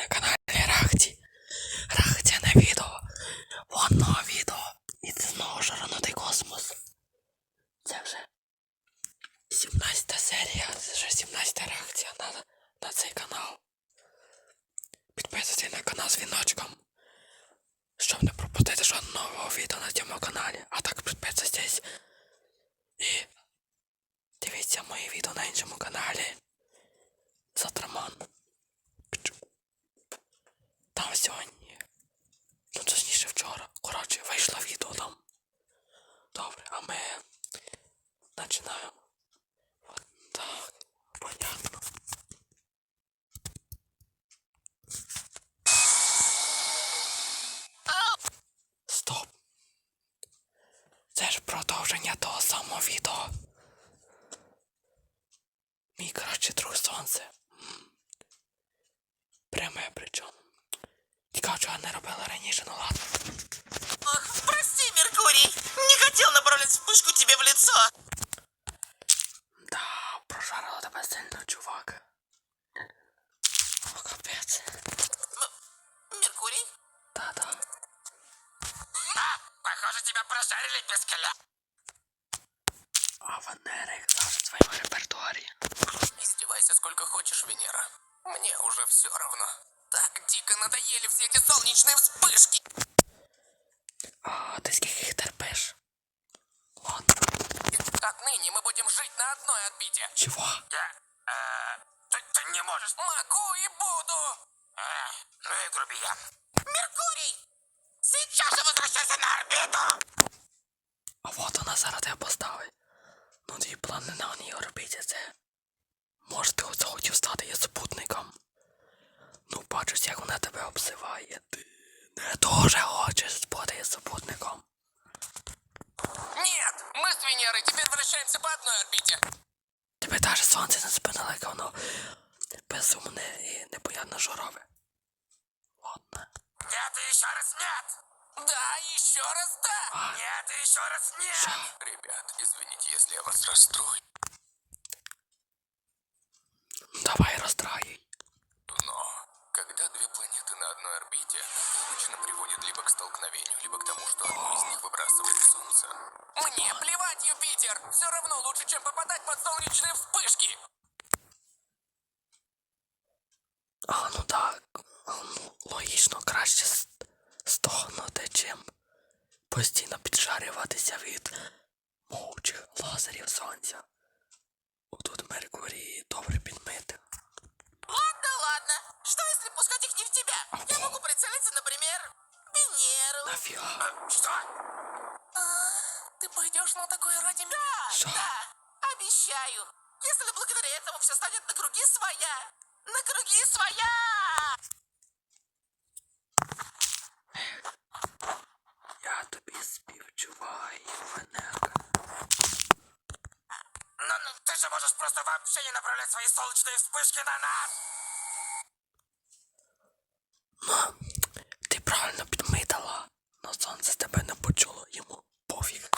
на каналі Рахті. Реакція на відео. Одного відео. І це знову ж ранутий космос. Це вже 17 серія, це вже 17 реакція на, на цей канал. Підписуйтесь на канал з віночком. Щоб не пропустити жодного нового відео на цьому каналі. А так підписуйтесь. І дивіться мої відео на іншому каналі. Затраман. Починаємо. От так, понятно. Стоп. Це ж продовження того самого відео. Мій коротше друг сонце. Пряме причому. Цікаво, чого не робила раніше, ну ладно. сильно, чувак. О, капець. Меркурий? Та-да. А, похоже, тебя прожарили без коля. А Венера каже в своєму репертуарі. Издевайся сколько хочешь, Венера. Мне уже все равно. Так дико надоели все эти солнечные вспышки. А, ти скільки їх терпиш? Ладно. Отныне мы будем жить на одной орбите. Чого? Я, э, ты, ты не можешь. Могу и буду. Э, ну и грубиян. Меркурий! Сейчас же возвращайся на орбиту! А от вона зараз тебе поставить. Ну твій план не на ній робити це. Може ти захотів стати її супутником. Ну бачиш, як вона тебе обзиває. Ти не дуже хочеш бути її супутником. Нет, мы с Венерой теперь вращаемся по одной орбите. Тебе даже сонце не спинило, яке воно безумне і непонятно жорове. Ладно. Нет, и еще раз нет. Да, еще раз да. Нет, и еще раз нет. Шо? Ребят, извините, если я вас расстрою, давай роздрай. но когда две планеты на одной орбите, это обычно приводит либо к столкновению, либо к тому, что одну из них выбрасывает Солнце. Мне плевать, Юпитер! Все равно лучше, чем попадать под солнечные вспышки! А, ну так. Ну, логічно, краще стогнути, чим постійно піджарюватися від мовчих лазерів сонця. Отут Меркурій добре підмити. Ладно, ладно. Что если пускать их не в тебя? Я могу прицелиться, например, Венеру. Нафіга? Что? Ты пойдешь на такое ради меня? Да, да, обещаю. Если благодаря этому все станет на круги своя на круги своя! Я тобі співчуваю, Венека. Ну, ну ты же можешь просто вообще не направлять свои солнечные вспышки на нас! Мам, ти правильно підмитала, но сонце тебе не почуло йому пофіг.